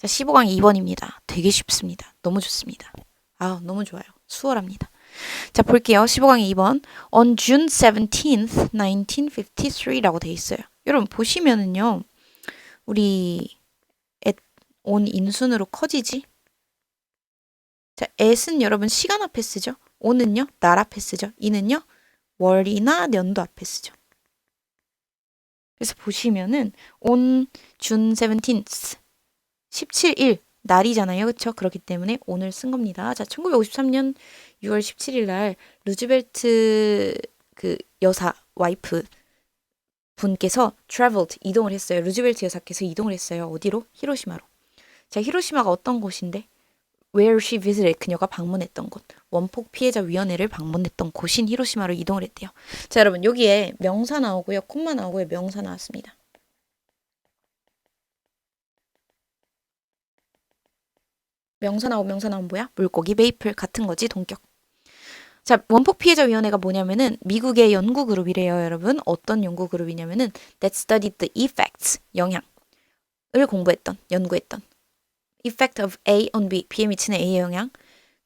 자, 15강이 2번입니다. 되게 쉽습니다. 너무 좋습니다. 아, 너무 좋아요. 수월합니다. 자, 볼게요. 15강이 2번. On June 17th, 1953라고 돼 있어요. 여러분 보시면은요. 우리 at on 인순으로 커지지? 자, at은 여러분 시간 앞에 쓰죠. on은요? 날 앞에 쓰죠. 이는요? 월이나 년도 앞에 쓰죠. 그래서 보시면은 on June 17th 17일 날이잖아요. 그렇죠? 그렇기 때문에 오늘 쓴 겁니다. 자, 1953년 6월 17일 날 루즈벨트 그 여사 와이프 분께서 traveled 이동을 했어요. 루즈벨트 여사께서 이동을 했어요. 어디로? 히로시마로. 자, 히로시마가 어떤 곳인데? Where she visited 그녀가 방문했던 곳. 원폭 피해자 위원회를 방문했던 곳인 히로시마로 이동을 했대요. 자, 여러분 여기에 명사 나오고요. 콤마 나오고요. 명사 나왔습니다. 명사 나오고 명사 나오면 뭐야? 물고기, 메이플 같은 거지, 동격. 자, 원폭 피해자 위원회가 뭐냐면은 미국의 연구 그룹이래요, 여러분. 어떤 연구 그룹이냐면은 that studied the effects 영향을 공부했던, 연구했던 effect of A on B, B에 미치는 A의 영향.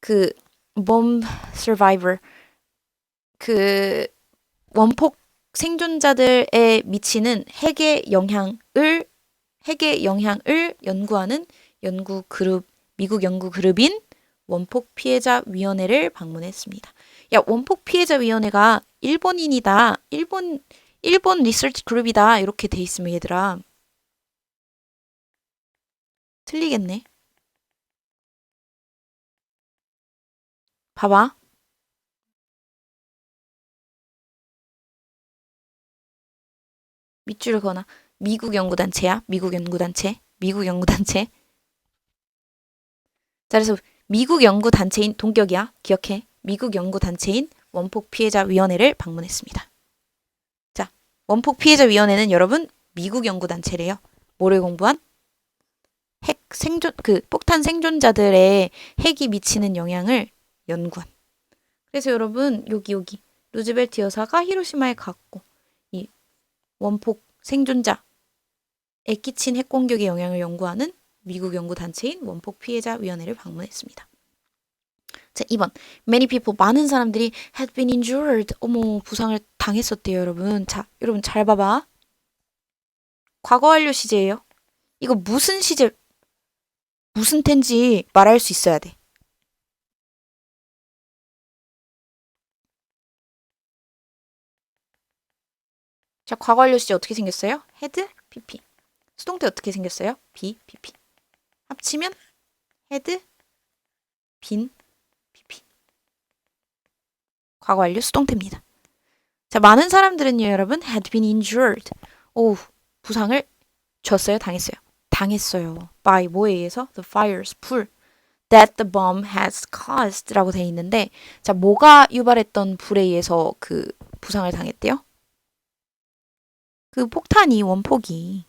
그 bomb survivor 그 원폭 생존자들에 미치는 핵의 영향을 핵의 영향을 연구하는 연구 그룹 미국 연구 그룹인 원폭 피해자 위원회를 방문했습니다. 야, 원폭 피해자 위원회가 일본인이다. 일본 일본 리서치 그룹이다. 이렇게 돼 있으면 얘들아. 틀리겠네. 봐봐. 밑줄을 그어놔. 미국 연구단체야. 미국 연구단체. 미국 연구단체. 자, 그래서 미국 연구 단체인 동격이야. 기억해. 미국 연구 단체인 원폭 피해자 위원회를 방문했습니다. 자, 원폭 피해자 위원회는 여러분 미국 연구 단체래요. 뭐를 공부한? 핵 생존 그 폭탄 생존자들의 핵이 미치는 영향을 연구한. 그래서 여러분 여기 여기 루즈벨트 여사가 히로시마에 갔고 이 원폭 생존자에 끼친 핵 공격의 영향을 연구하는 미국 연구 단체인 원폭 피해자 위원회를 방문했습니다. 자, 2번. Many people 많은 사람들이 had been injured. 어머, 부상을 당했었대요, 여러분. 자, 여러분 잘 봐봐. 과거 완료 시제예요. 이거 무슨 시제 무슨 텐지 말할 수 있어야 돼. 자, 과거 완료 시제 어떻게 생겼어요? 헤드, PP. 수동태 어떻게 생겼어요? B, PP. 합치면 헤드, 빈, PP. 과거 완료 수동태입니다. 자, 많은 사람들은요, 여러분, had been injured. 오, 부상을 줬어요, 당했어요. 당했어요. by 뭐에 의해서? the fires, 불. that the bomb has caused 라고 돼 있는데, 자, 뭐가 유발했던 불에 의해서 그 부상을 당했대요? 그 폭탄이 원폭이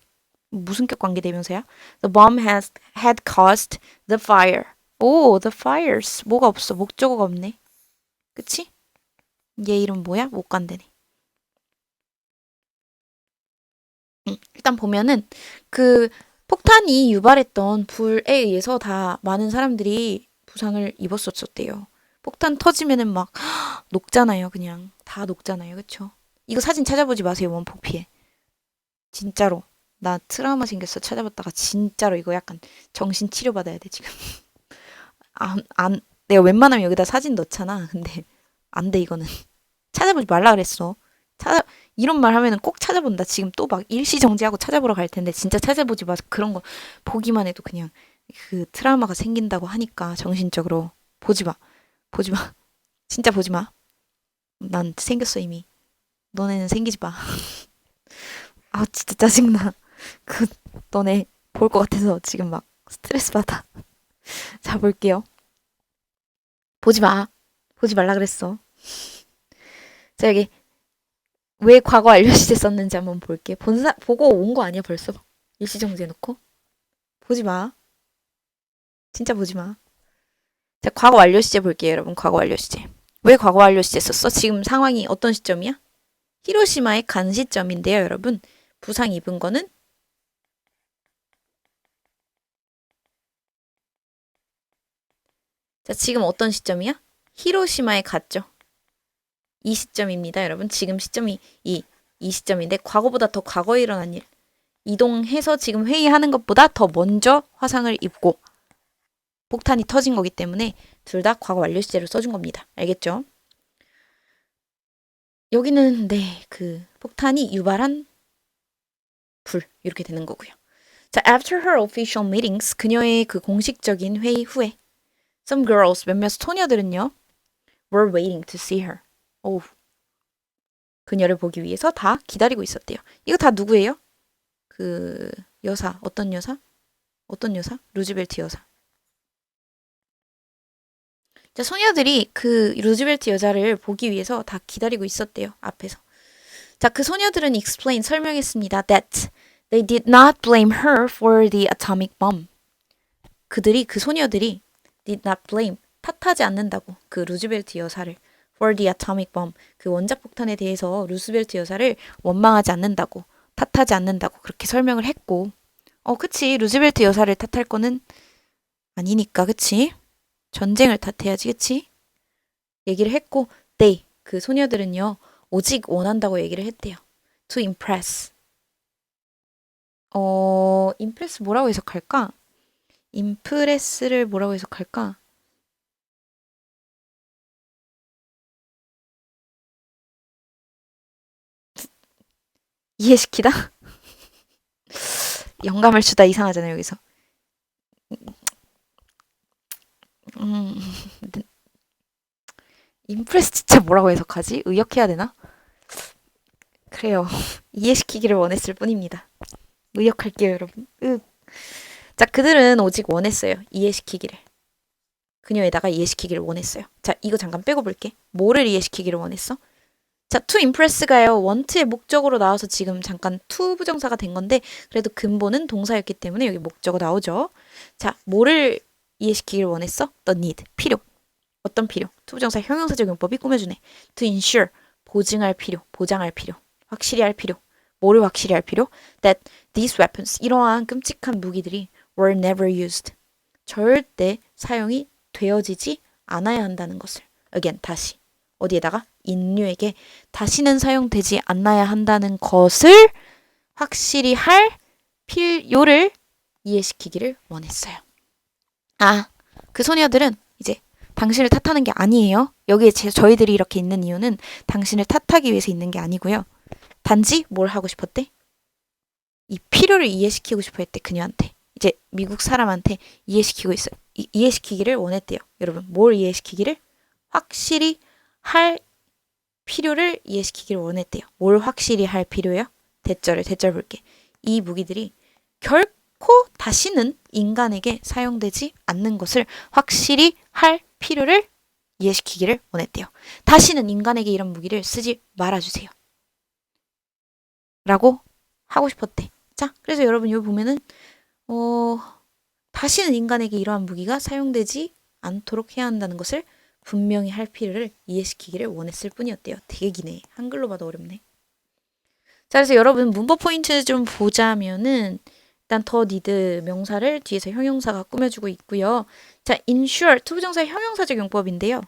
무슨 격 관계 대명사야? The bomb has had caused the fire. 오, the fires. 뭐가 없어? 목적어가 없네. 그치? 얘 이름 뭐야? 못 간대네. 음, 일단 보면은 그 폭탄이 유발했던 불에 의해서 다 많은 사람들이 부상을 입었었대요. 폭탄 터지면은 막 녹잖아요, 그냥. 다 녹잖아요. 그쵸? 이거 사진 찾아보지 마세요, 원폭 피해. 진짜로. 나 트라우마 생겼어. 찾아봤다가 진짜로 이거 약간 정신 치료 받아야 돼, 지금. 안, 안, 내가 웬만하면 여기다 사진 넣잖아. 근데 안 돼, 이거는. 찾아보지 말라 그랬어. 찾아, 이런 말 하면은 꼭 찾아본다. 지금 또 막 일시 정지하고 찾아보러 갈 텐데 진짜 찾아보지 마. 그런 거 보기만 해도 그냥 그 트라우마가 생긴다고 하니까 정신적으로 보지 마. 보지 마. 진짜 보지 마. 난 생겼어 이미. 너네는 생기지 마. 아 진짜 짜증나. 그 너네 볼 것 같아서 지금 막 스트레스 받아. 자 볼게요. 보지 마. 보지 말라 그랬어. 자 여기 왜 과거 완료 시제 썼는지 한번 볼게. 본사 보고 온 거 아니야 벌써? 일시정지해 놓고 보지 마. 진짜 보지 마. 자 과거 완료 시제 볼게요, 여러분. 과거 완료 시제. 왜 과거 완료 시제 썼어? 지금 상황이 어떤 시점이야? 히로시마의 간 시점인데요, 여러분. 부상 입은 거는 자, 지금 어떤 시점이야? 히로시마에 갔죠. 이 시점입니다, 여러분. 지금 시점이 이, 이 시점인데 과거보다 더 과거에 일어난 일. 이동해서 지금 회의하는 것보다 더 먼저 화상을 입고 폭탄이 터진 거기 때문에 둘 다 과거 완료 시제로 써준 겁니다. 알겠죠? 여기는 네, 그 폭탄이 유발한 불 이렇게 되는 거고요. 자, after her official meetings 그녀의 그 공식적인 회의 후에 some girls 몇몇 소녀들은요 were waiting to see her. 오. 그녀를 보기 위해서 다 기다리고 있었대요. 이거 다 누구예요? 그 여사 어떤 여사? 어떤 여사? 루즈벨트 여사. 자, 소녀들이 그 루즈벨트 여자를 보기 위해서 다 기다리고 있었대요. 앞에서. 자, 그 소녀들은 explain 설명했습니다. that they did not blame her for the atomic bomb. 그들이 그 소녀들이 did not blame 탓하지 않는다고 그 루즈벨트 여사를. For the atomic bomb 그 원자 폭탄에 대해서 루스벨트 여사를 원망하지 않는다고 탓하지 않는다고 그렇게 설명을 했고. 어 그치. 루즈벨트 여사를 탓할 거는 아니니까 그치? 전쟁을 탓해야지 그치? 얘기를 했고 they 그 소녀들은요 오직 원한다고 얘기를 했대요. To impress. 어 impress 뭐라고 해석할까 임프레스를 뭐라고 해석할까 이해시키다? 영감을 주다 이상하잖아요, 여기서. 음, 임프레스 진짜 뭐라고 해석하지? 의역해야 되나? 그래요. 이해시키기를 원했을 뿐입니다. 의역할게요, 여러분. 으. 자, 그들은 오직 원했어요. 이해시키기를. 그녀에다가 이해시키기를 원했어요. 자, 이거 잠깐 빼고 볼게. 뭐를 이해시키기를 원했어? 자, to impress가요. want의 목적으로 나와서 지금 잠깐 to 부정사가 된 건데 그래도 근본은 동사였기 때문에 여기 목적어 나오죠. 자, 뭐를 이해시키기를 원했어? the need, 필요. 어떤 필요? to 부정사 형용사적 용법이 꾸며주네. to ensure, 보증할 필요, 보장할 필요, 확실히 할 필요. 뭐를 확실히 할 필요? that these weapons, 이러한 끔찍한 무기들이 were never used. 절대 사용이 되어지지 않아야 한다는 것을. again, 다시. 어디에다가? 인류에게 다시는 사용되지 않아야 한다는 것을 확실히 할 필요를 이해시키기를 원했어요. 아, 그 소녀들은 이제 당신을 탓하는 게 아니에요. 여기에 제, 저희들이 이렇게 있는 이유는 당신을 탓하기 위해서 있는 게 아니고요. 단지 뭘 하고 싶었대? 이 필요를 이해시키고 싶어 했대, 그녀한테. 이제 미국 사람한테 이해시키고 있어요. 이, 이해시키기를 원했대요. 여러분, 뭘 이해시키기를? 확실히 할 필요를 이해시키기를 원했대요. 뭘 확실히 할 필요요? 대절을 대절 볼게. 이 무기들이 결코 다시는 인간에게 사용되지 않는 것을 확실히 할 필요를 이해시키기를 원했대요. 다시는 인간에게 이런 무기를 쓰지 말아주세요. 라고 하고 싶었대. 자, 그래서 여러분 여기 보면은 어, 다시는 인간에게 이러한 무기가 사용되지 않도록 해야 한다는 것을 분명히 할 필요를 이해시키기를 원했을 뿐이었대요. 되게 기네. 한글로 봐도 어렵네. 자, 그래서 여러분 문법 포인트 좀 보자면은 일단 더 니드 명사를 뒤에서 형용사가 꾸며주고 있고요. 자, ensure 투부정사 형용사적 용법인데요.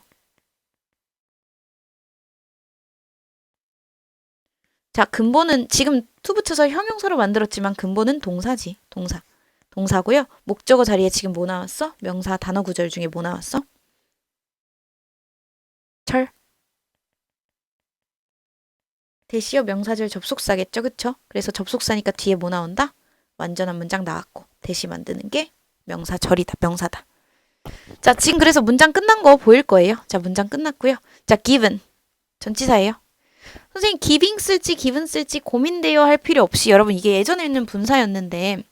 자, 근본은 지금 투 붙여서 형용사로 만들었지만 근본은 동사지. 동사. 동사고요. 목적어 자리에 지금 뭐 나왔어? 명사 단어 구절 중에 뭐 나왔어? 철. 대시어 명사절 접속사겠죠, 그쵸? 그래서 접속사니까 뒤에 뭐 나온다? 완전한 문장 나왔고 대시 만드는 게 명사절이다, 명사다. 자, 지금 그래서 문장 끝난 거 보일 거예요. 자, 문장 끝났고요. 자, given 전치사예요. 선생님, giving 쓸지 given 쓸지 고민돼요 할 필요 없이 여러분 이게 예전에 있는 분사였는데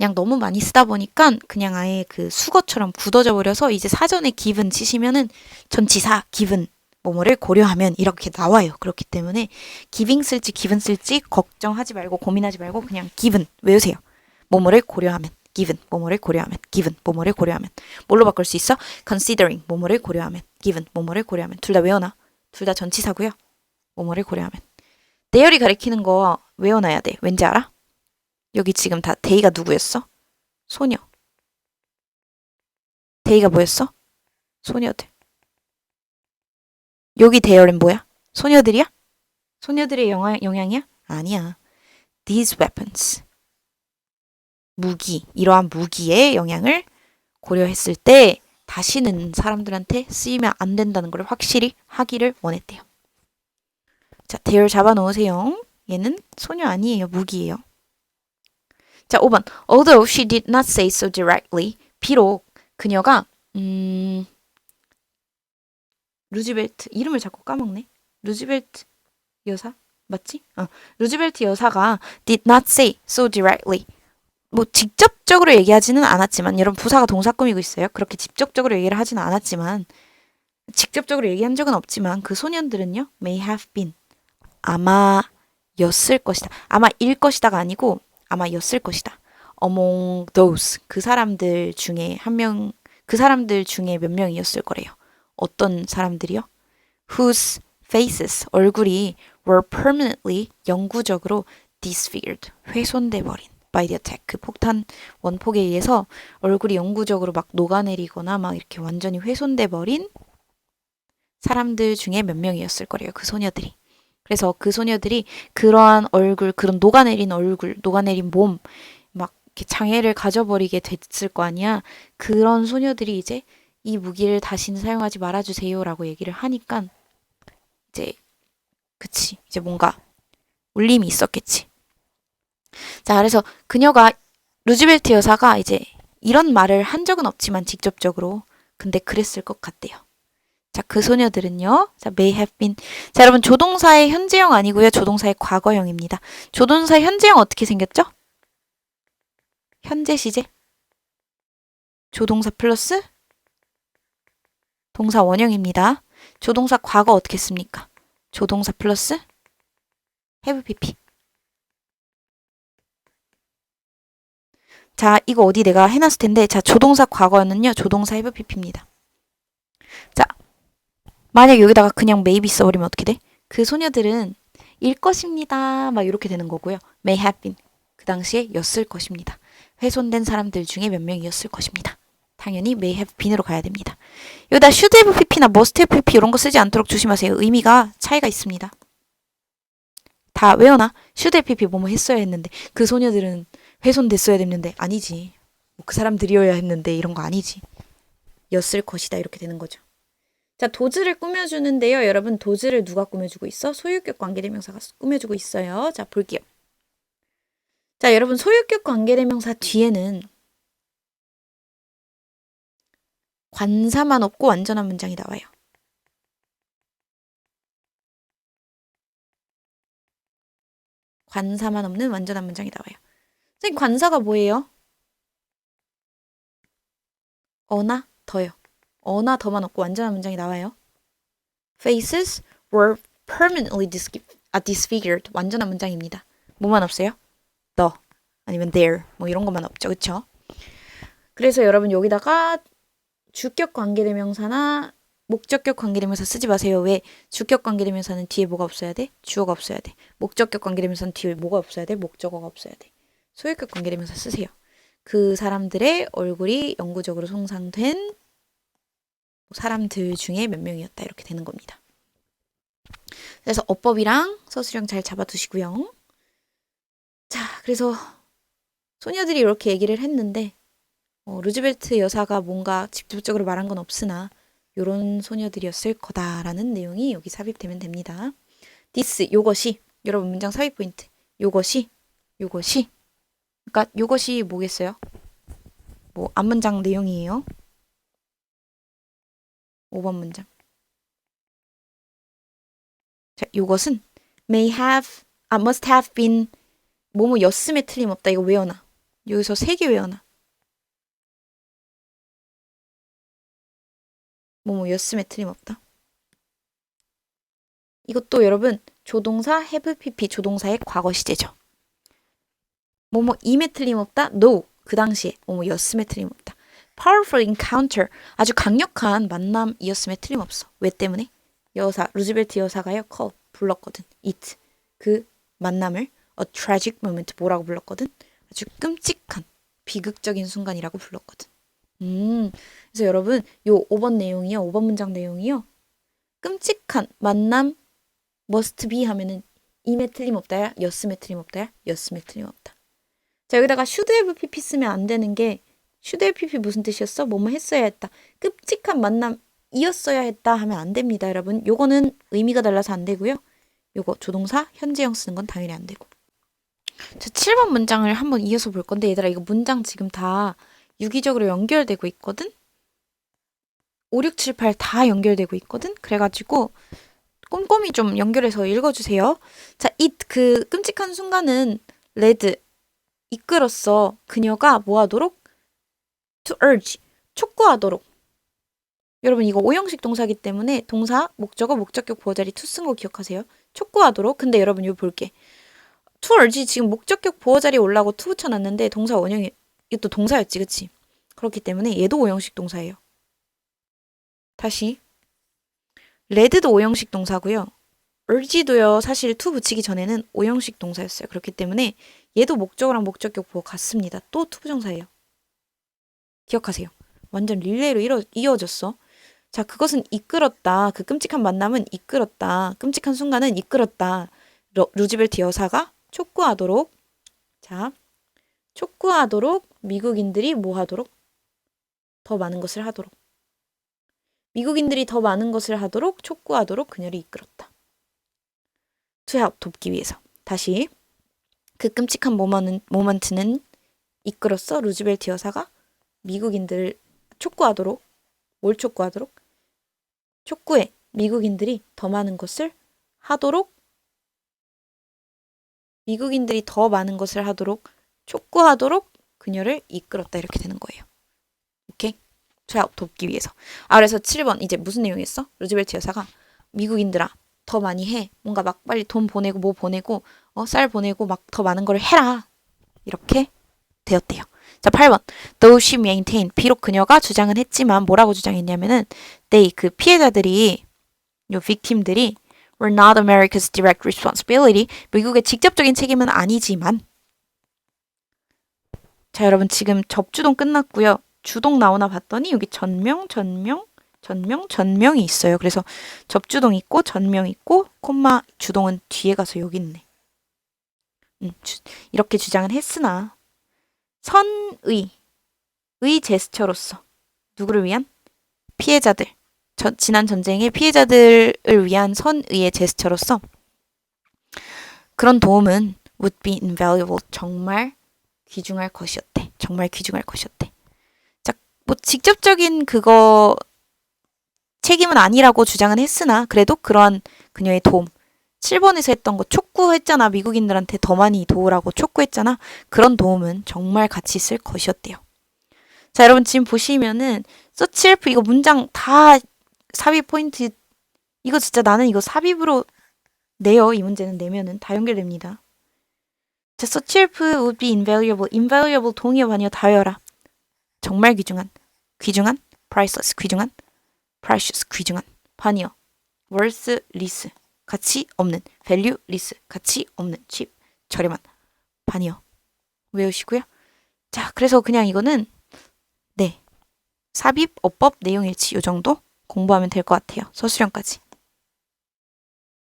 그냥 너무 많이 쓰다 보니까 그냥 아예 그 수거처럼 굳어져 버려서 이제 사전에 given 치시면은 전치사 given 뭐뭐를 고려하면 이렇게 나와요. 그렇기 때문에 giving 쓸지 given 쓸지 걱정하지 말고 고민하지 말고 그냥 given 외우세요. 뭐뭐를 고려하면 given 뭐뭐를 고려하면 given 뭐뭐를 고려하면 뭘로 바꿀 수 있어? considering 뭐뭐를 고려하면 given 뭐뭐를 고려하면 둘 다 외워놔. 둘 다 전치사고요. 뭐뭐를 고려하면 대열이 가리키는 거 외워놔야 돼. 왠지 알아? 여기 지금 다 데이가 누구였어? 소녀. 데이가 뭐였어? 소녀들. 여기 대열은 뭐야? 소녀들이야? 소녀들의 영향, 영향이야? 아니야. These weapons. 무기, 이러한 무기의 영향을 고려했을 때 다시는 사람들한테 쓰이면 안 된다는 걸 확실히 하기를 원했대요. 자, 대열 잡아 놓으세요. 얘는 소녀 아니에요. 무기예요. 자, 5번. Although she did not say so directly. 비록 그녀가 음 루즈벨트 이름을 자꾸 까먹네. 루즈벨트 여사 맞지? 어, 루즈벨트 여사가 did not say so directly. 뭐 직접적으로 얘기하지는 않았지만 여러분 부사가 동사 꾸미고 있어요. 그렇게 직접적으로 얘기를 하지는 않았지만 직접적으로 얘기한 적은 없지만 그 소년들은요 may have been 아마였을 것이다. 아마 일 것이다가 아니고 아마였을 것이다. among those 그 사람들 중에 한 명 그 사람들 중에 몇 명이었을 거래요. 어떤 사람들이요? whose faces 얼굴이 were permanently 영구적으로 disfigured 훼손돼 버린 by the attack 그 폭탄 원폭에 의해서 얼굴이 영구적으로 막 녹아내리거나 막 이렇게 완전히 훼손돼 버린 사람들 중에 몇 명이었을 거래요. 그 소녀들이. 그래서 그 소녀들이 그러한 얼굴, 그런 녹아내린 얼굴, 녹아내린 몸, 막 이렇게 장애를 가져버리게 됐을 거 아니야. 그런 소녀들이 이제 이 무기를 다시는 사용하지 말아주세요라고 얘기를 하니까 이제 그치 이제 뭔가 울림이 있었겠지. 자 그래서 그녀가 루즈벨트 여사가 이제 이런 말을 한 적은 없지만 직접적으로 근데 그랬을 것 같대요. 자, 그 소녀들은요. 자, may have been. 자, 여러분 조동사의 현재형 아니고요. 조동사의 과거형입니다. 조동사의 현재형 어떻게 생겼죠? 현재 시제. 조동사 플러스 동사 원형입니다. 조동사 과거 어떻게 씁니까? 조동사 플러스 have pp. 자, 이거 어디 내가 해놨을 텐데, 자, 조동사 과거는요, 조동사 have pp입니다. 자, 만약 여기다가 그냥 maybe 써버리면 어떻게 돼? 그 소녀들은 일 것입니다. 막 이렇게 되는 거고요. may have been. 그 당시에 였을 것입니다. 훼손된 사람들 중에 몇 명이었을 것입니다. 당연히 may have been으로 가야 됩니다. 여기다 should have pp나 must have pp 이런 거 쓰지 않도록 조심하세요. 의미가 차이가 있습니다. 다 외워놔. should have pp 뭐뭐 했어야 했는데 그 소녀들은 훼손됐어야 됐는데 아니지. 뭐 그 사람들이어야 했는데 이런 거 아니지. 였을 것이다 이렇게 되는 거죠. 자, 도즈를 꾸며주는데요. 여러분, 도즈를 누가 꾸며주고 있어? 소유격 관계대명사가 꾸며주고 있어요. 자, 볼게요. 자, 여러분, 소유격 관계대명사 뒤에는 관사만 없고 완전한 문장이 나와요. 관사만 없는 완전한 문장이 나와요. 선생님, 관사가 뭐예요? 어나 더요. 어나 더만 없고 완전한 문장이 나와요. Faces were permanently 아, disfigured. 완전한 문장입니다. 뭐만 없어요? the 아니면 there 뭐 이런 것만 없죠. 그쵸? 그래서 여러분 여기다가 주격 관계대명사나 목적격 관계대명사 쓰지 마세요. 왜? 주격 관계대명사는 뒤에 뭐가 없어야 돼? 주어가 없어야 돼. 목적격 관계대명사는 뒤에 뭐가 없어야 돼? 목적어가 없어야 돼. 소유격 관계대명사 쓰세요. 그 사람들의 얼굴이 영구적으로 손상된 사람들 중에 몇 명이었다 이렇게 되는 겁니다. 그래서 어법이랑 서술형 잘 잡아두시고요. 자, 그래서 소녀들이 이렇게 얘기를 했는데 어, 루즈벨트 여사가 뭔가 직접적으로 말한 건 없으나 요런 소녀들이었을 거다라는 내용이 여기 삽입되면 됩니다. this 요것이 여러분 문장 삽입 포인트 요것이 요것이 그러니까 요것이 뭐겠어요? 뭐 앞문장 내용이에요. 5번 문장. 자, 요것은 may have, 아, must have been 뭐뭐였음에 틀림없다. 이거 외워놔. 여기서 세 개 외워놔. 뭐뭐였음에 틀림없다. 이것도 여러분 조동사 have pp 조동사의 과거 시제죠. 뭐뭐 임에 틀림없다. no 그 당시에 뭐뭐였음에 틀림없다. Powerful encounter 아주 강력한 만남이었음에 틀림없어. 왜 때문에? 여사 루즈벨트 여사가요 call 불렀거든. it 그 만남을 a tragic moment 뭐라고 불렀거든? 아주 끔찍한 비극적인 순간이라고 불렀거든. 음, 그래서 여러분, 요 5번 내용이요. 5번 문장 내용이요. 끔찍한 만남 must be 하면은 임에 틀림없다야, 였음에 틀림없다야, 였음에 틀림없다. 자, 여기다가 should have pp 쓰면 안 되는 게 pp 무슨 뜻이었어? 뭐뭐 했어야 했다. 끔찍한 만남이었어야 했다 하면 안 됩니다, 여러분. 요거는 의미가 달라서 안 되고요. 요거 조동사 현재형 쓰는 건 당연히 안 되고. 자, 7번 문장을 한번 이어서 볼 건데 얘들아 이거 문장 지금 다 유기적으로 연결되고 있거든? 5, 6, 7, 8 다 연결되고 있거든? 그래가지고 꼼꼼히 좀 연결해서 읽어주세요. 자, 이그 끔찍한 순간은 레드 이끌었어. 그녀가 뭐 하도록? To urge 촉구하도록. 여러분 이거 오형식 동사기 때문에 동사, 목적어, 목적격, 보어자리 to 쓴 거 기억하세요. 촉구하도록. 근데 여러분 이거 볼게. to urge 지금 목적격 보어자리 올라고 to 붙여놨는데 동사 원형이 이것도 동사였지, 그치? 그렇기 때문에 얘도 오형식 동사예요. 다시. 레드도 오형식 동사고요. urge도요, 사실 to 붙이기 전에는 오형식 동사였어요. 그렇기 때문에 얘도 목적어랑 목적격 보어 같습니다. 또 to 부정사예요. 기억하세요. 완전 릴레이로 이어, 이어졌어. 자, 그것은 이끌었다. 그 끔찍한 만남은 이끌었다. 끔찍한 순간은 이끌었다. 러, 루즈벨트 여사가 촉구하도록. 자, 촉구하도록 미국인들이 뭐 하도록? 더 많은 것을 하도록. 미국인들이 더 많은 것을 하도록 촉구하도록 그녀를 이끌었다. 투합 돕기 위해서. 다시. 그 끔찍한 모먼은, 모먼트는 이끌었어. 루즈벨트 여사가 미국인들을 촉구하도록. 뭘 촉구하도록? 촉구해. 미국인들이 더 많은 것을 하도록 미국인들이 더 많은 것을 하도록 촉구하도록 그녀를 이끌었다 이렇게 되는 거예요. 오케이? 투합 돕기 위해서. 아 그래서 7번 이제 무슨 내용이었어? 루즈벨트 여사가 미국인들아 더 많이 해. 뭔가 막 빨리 돈 보내고 뭐 보내고 어, 쌀 보내고 막 더 많은 걸 해라. 이렇게 되었대요. 자, 8번. Though she maintained. 비록 그녀가 주장은 했지만 뭐라고 주장했냐면은 they 그 피해자들이 요 victim들이 were not America's direct responsibility. 미국의 직접적인 책임은 아니지만 자, 여러분 지금 접주동 끝났고요. 주동 나오나 봤더니 여기 전명, 전명, 전명, 전명이 있어요. 그래서 접주동 있고 전명 있고 콤마 주동은 뒤에 가서 여기 있네. 음, 주, 이렇게 주장은 했으나 선의 의 제스처로서 누구를 위한 피해자들 저, 지난 전쟁의 피해자들을 위한 선의의 제스처로서 그런 도움은 would be invaluable 정말 귀중할 것이었대. 정말 귀중할 것이었대. 자, 뭐 직접적인 그거 책임은 아니라고 주장은 했으나 그래도 그러한 그녀의 도움 7번에서 했던 거 촉구했잖아. 미국인들한테 더 많이 도우라고 촉구했잖아. 그런 도움은 정말 가치 있을 것이었대요. 자, 여러분 지금 보시면은 서치헬프 이거 문장 다 삽입 포인트 이거 진짜 나는 이거 삽입으로 내요. 이 문제는 내면은 다 연결됩니다. 자, 서치헬프 would be invaluable. invaluable 동의어 아니요 다여라. 정말 귀중한 귀중한 priceless 귀중한 precious 귀중한 반이요 worthless 가치 없는 value less 가치 없는 cheap 저렴한 반이요 외우시고요. 자, 그래서 그냥 이거는 네 삽입 어법 내용 일치 요 정도 공부하면 될 것 같아요. 서술형까지.